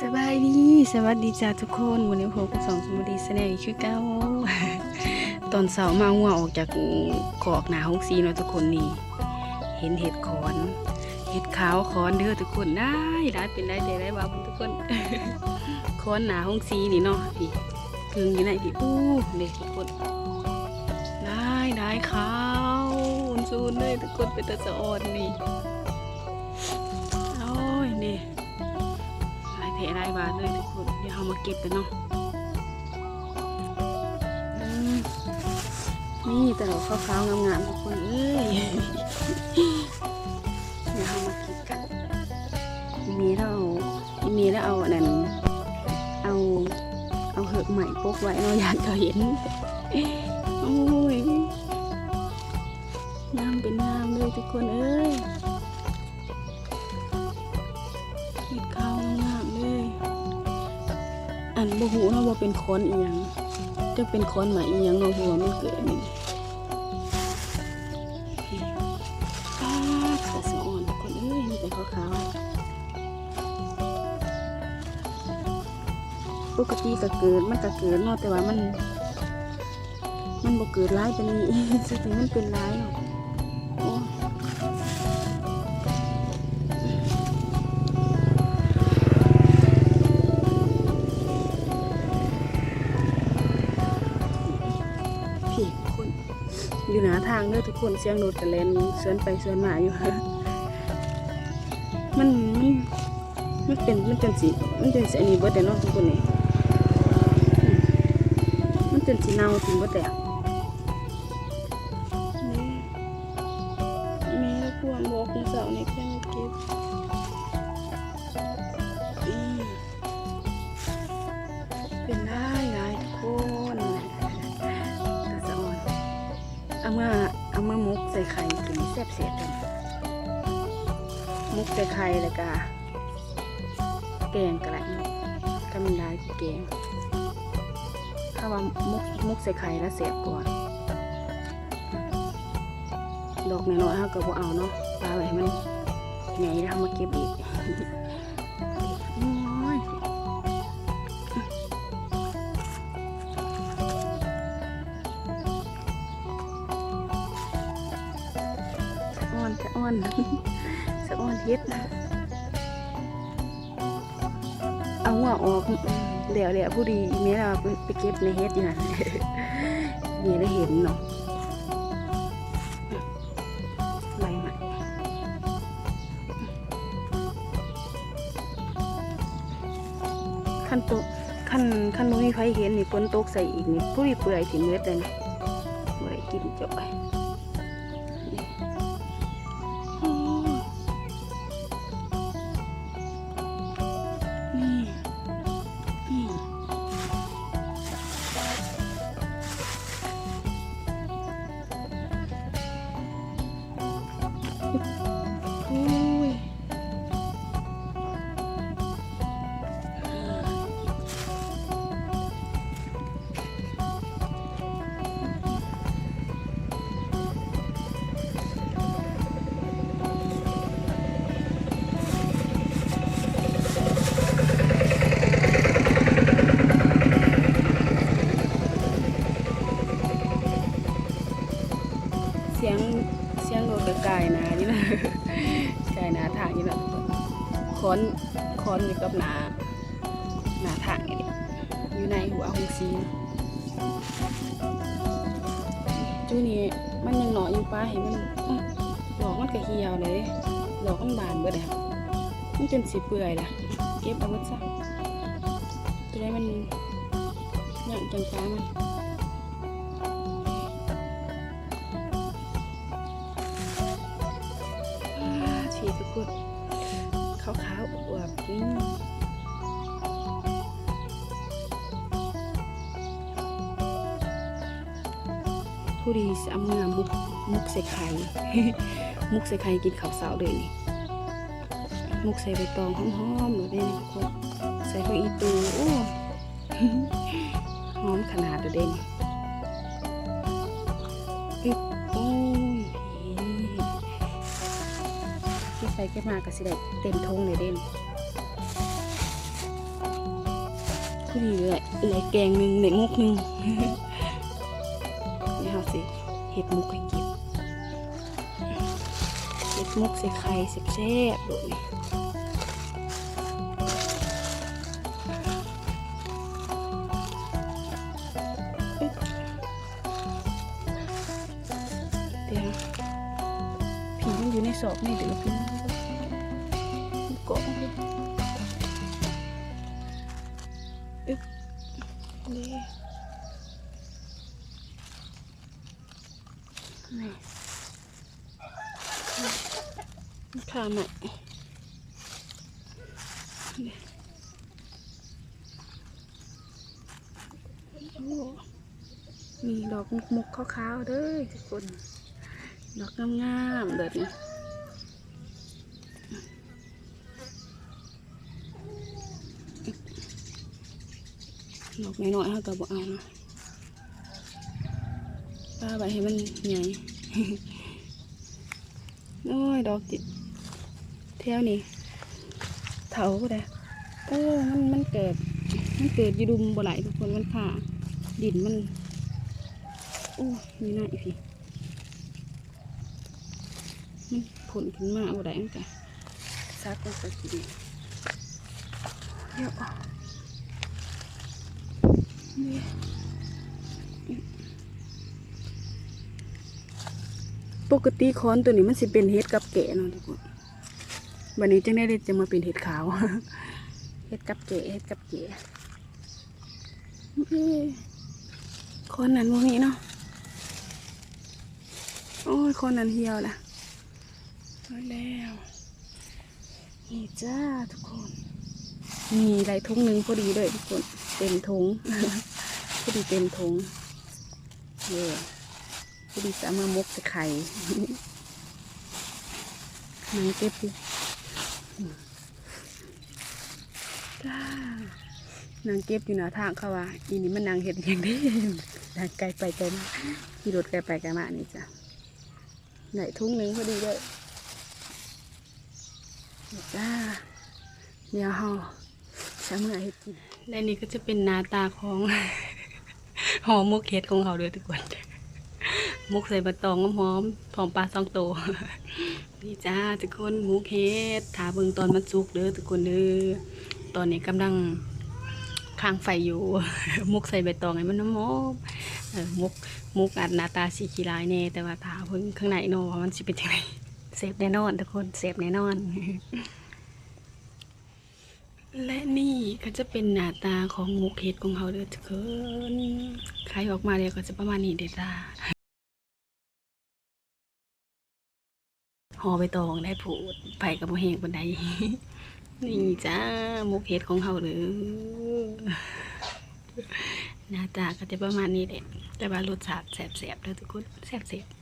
สบายดีสวัสดีจ้าทุกคนวันนี้ผมกับสองสมุดีแสดงคือเก้าตอนเสาร์มาหัวออกจากกอกหนาห้องซีเนาะทุกคนนี่ เห็นเห็ดขอนเห็ดขาวขอนเด้อทุกคนได้ได้เป็นได้ใจได้บ้าทุกคนขอนหนาห้องซีนี่เนาะพี่กึ่งอยู่ไหนพี่อู้เด็กทุกคนได้ได้ขาวอุ่นซูนเลยทุกคนเป็นตะสะออนนี่ หลายเพหลายบาทเลยทุกคน เดี๋ยวเรามาเก็บกันเนาะนี่แต่เราขาวๆงามๆทุกคนเอ้ยเดี๋ยวเรามาเก็บกันมีแล้วเอามีแล้วเอาอันนั้นเอาเอาเหอะใหม่ปกไว้เราอยากจะเห็นโอ้ยงามเป็นงามเลยทุกคนเอ้ย อันบ่หูเนาะว่าเป็นคอนอีหยังจะเป็นคอนหมาอีหยังเนาะเพราะว่ามันเกิดนี่ป้าดแต่สะอ่อนคนเอ้ยมีแต่ขาวๆปกติก็เกิดมันก็เกิดเนาะแต่ว่ามัน มันบ่เกิดร้ายปานนี้สุดท้ายมันเป็นร้ายเนาะโอ้ อยู่หนาทางเด้อทุกคนเสียงรถกันเล่นสวนไปสวนมาอยู่มันมันมันเป็นมันจังสิมันจังสิอันนี้เบิดแต่เนาะทุกคนนี่มันจังสิเน่าถึงเบิดแต่แม่แล้วพวงบอกคุณสาวในแค่ เอามาเอามามุกใส่ไข่กินแซ่บเสียกันมุกใส่ไข่แล้วก็แกงกระไรก็มันได้แกงถ้าว่ามุกมุกใส่ไข่แล้วเสียบก่อนดอกน้อยๆเขาก็บ่เอาเนาะปลาไห้มันใหญ่แล้วมาเก็บอีก อ้อนสะอ้อนสะอ้อนเฮ็ดเอาหัวออกเหลียวเหลียวผู้ดีเมียเราไปเก็บในเฮ็ดอยู่นะเมียได้เห็นเนาะไรใหม่ขั้นตกขั้นขั้นบ่มีไฟเห็นนี่ฝนตกใส่อีกนี่ผู้ดีเปื่อยถึงเม็ดเลยนะบ่ได้กินจ่อย ายหนาทางนี่นะคอนคอนอยู่กับหนาหนาทางนี่อยู่ในหัวหงซีจูนี่มันยังหน่ออยู่ป้าเห็นมันอื้อกมันกระเหี่ยวเลยดอกมันบานเบิดเลยมันจนสีเปื่อยละเก็บเอาไว้ซะจะได้มันย่างจังจ้ามัน กคนขาวขาวๆอวบๆนี่ผู้ดีเอามือมุกมุกใส่ไข่ มุกใส่ไข่กินข้าวเสาเลยนี่มุกใส่ใบตองหอมๆเลยนี่ทุกคนใส่ผักอีตูโอ้หอมขนาดเลยเด่นอึ๊บ เก็บไปเก็บมาก็สิได้เต็มทงเลยเด่นพอดีเลยไหลแกงหนึ่งไหลมุกหนึ่งนี่ค่ะสิเห็ดมุกให้กินเห็ดมุกใส่ไข่แซ่บดูนี่เดี๋ยวผีมันอยู่ในศอกนี่เดี๋ยวพี่ นี่นี่ขาใหม่มีดอกมุกมุกๆขาวๆเด้อทุกคน ดอกงามๆแบบนี้ด อกน้อยๆเขาก็บอกเอานะป้าไปให้มันใหญ่โอ้ยดอกจิตแถวนี้เถาก็ได้โอ้มันมันเกิด มันเกิดยูดุมบ่ไหลทุกคนมันผ่าดินมันโอ้มีหน้าอีกทีมันผลขึ้นมาบ่ได้ตั้งแต่ซักตั้งแต่ทีเดียวเดียว ปกติค้อนตัวนี้มันสิเป็นเห็ดกับแกะเนาะทุกคนวันนี้จังได้จะมาเป็นเห็ดขาวเห็ดกับแกะเห็ดกับแกะค้อนนั้นพวกนี้เนาะโอ้ยค้อนนั้นเหี่ยวละแล้วนี่จ้าทุกคน มีไหลทุงหนึ่งพอดีเลยทุกคนเต็มทุงพอดีเต็มทุงเย่พอดีจะเอามามกใส่ไข่นางเก็บอยู่จ้านางเก็บอยู่หน้าทางเขาว่าอีนี่มันนางเห็ดอย่างนี้นางไกลไปไกลมาขี่รถไกลไปไกลมานี่จ้ะไหนทุ่งหนึ่งพอดีเลยจ้าเดี๋ยวเฮาจะเมื่อเห็ดกินและนี่ก็จะเป็นหน้าตาของ หอมมกเห็ดของเขาเลยทุกคนมุกใส่บะตองหอมๆหอมปลาซองโต นี่จ้าทุกคนหมูเฮ็ดถาเบิ่งตอนมันสุกเด้อทุกคนเด้อตอนนี้กำลังค้างไฟอยู่ มุกใส่ใบตองให้มันน้ำหอมเออมุกมุกอัดหน้าตาสีขี้ลายแน่แต่ว่าถาเพิ่งข้างในเนาะว่ามันสิเป็นยังไงเซฟแน่นอนทุกคนเซฟแน่นอน และนี่ก็จะเป็นหน้าตาของมุกเห็ดของเขาเด้อทุกคนใครออกมาเดี๋ยวก็จะประมาณนี้เด้อจ้าหอใบตองได้ผูดไปกับโมเหงบันไดนี่จ้ามุกเห็ดของเขาเลยหน้าตาก็จะประมาณนี้แหละแต่ว่ารสชาติแสบๆเลยทุกคนแสบๆ